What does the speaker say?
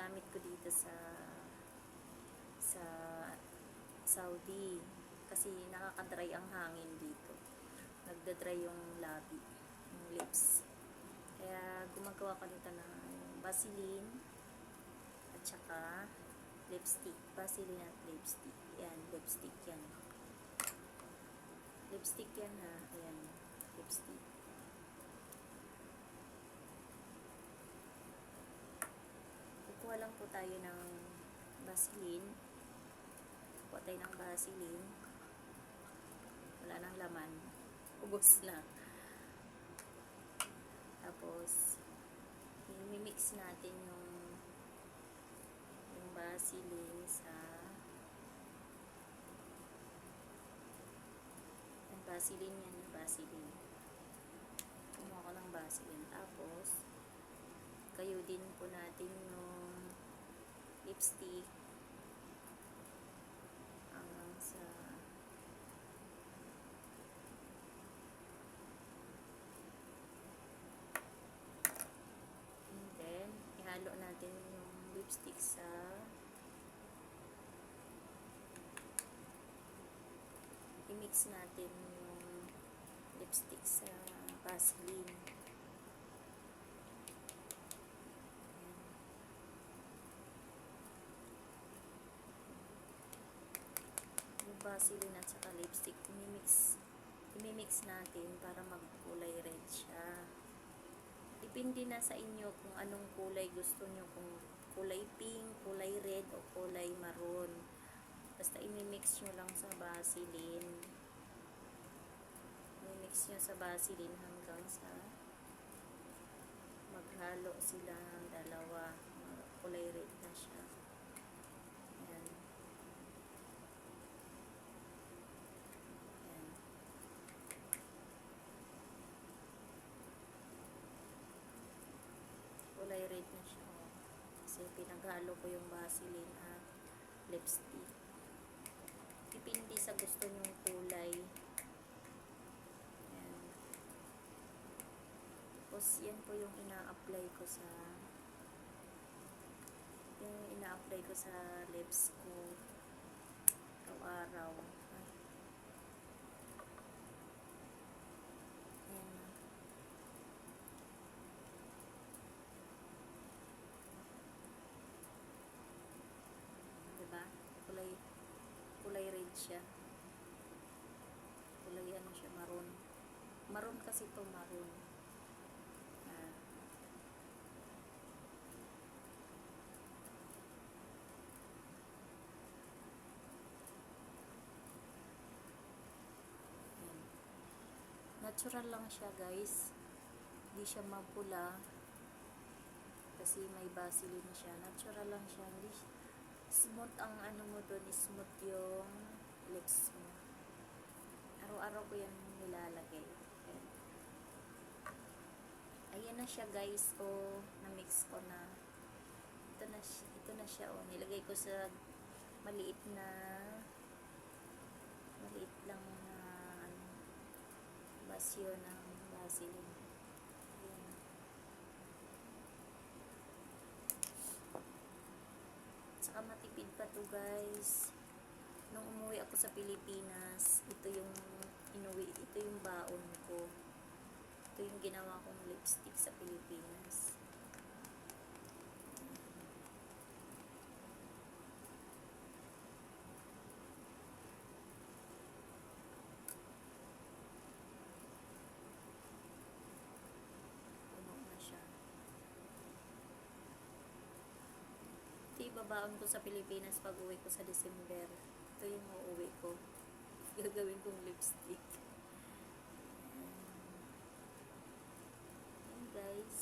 ginagamit ko dito sa sa Saudi. Kasi nakaka-dry ang hangin dito. Nagda-dry yung labi yung lips. Kaya gumagawa ko nito ng Vaseline at saka lipstick. Vaseline at lipstick. Yan lipstick yan. Lipstick yan ha? Ayan lipstick kukuha lang po tayo ng Vaseline. Kukuha tayo ng Vaseline. Wala nang laman. Ubos lang tapos i-mix natin yung yung Vaseline sa yung Vaseline yan yung Vaseline. Kumuha ko ng Vaseline. Tapos kayo din po natin yung lipstick. Hanggang sa and then ihalo natin yung lipstick sa i-mix natin yung lipstick sa Vaseline yung Vaseline at saka lipstick imimix imimix natin para magkulay red siya. Depende na sa inyo kung anong kulay gusto nyo kung kulay pink, kulay red o kulay maroon. Basta imimix nyo lang sa Vaseline. Imimix nyo sa Vaseline hanggang sa maghalo sila ng dalawa kulay red na siya yan yan kulay red na siya oh. kasi pinaghalo ko yung Vaseline at lipstick. Depende sa gusto nyong kulay. Yan tapos yan po yung ina-apply ko sa yung ina-apply ko sa lips ko. Araw-araw Ay. Ayan. diba? Kulay, red siya. Kulay ano siya, maroon. Maroon kasi to maroon. Ah. Natural lang siya guys. Hindi siya mapula. Kasi may Vaseline siya. Natural lang siya. Hindi siya- smooth ang ano mo doon, smooth yung lips mo. Araw-araw ko yan nilalagay. Ayan. Na siya guys. O, na-mix ko na. Ito na, ito na siya. O, nilagay ko sa maliit na maliit lang na ano, basyo ng Vaseline. Ayan. Tsaka matipid pa to guys. Nung umuwi ako sa Pilipinas, ito yung inuwi, ito yung baon ko. Ito yung ginawa kong lipstick sa Pilipinas. Ito yung babaon ko sa Pilipinas pag uwi ko sa December. Ko. Gagawin kong lipstick. Ayan guys.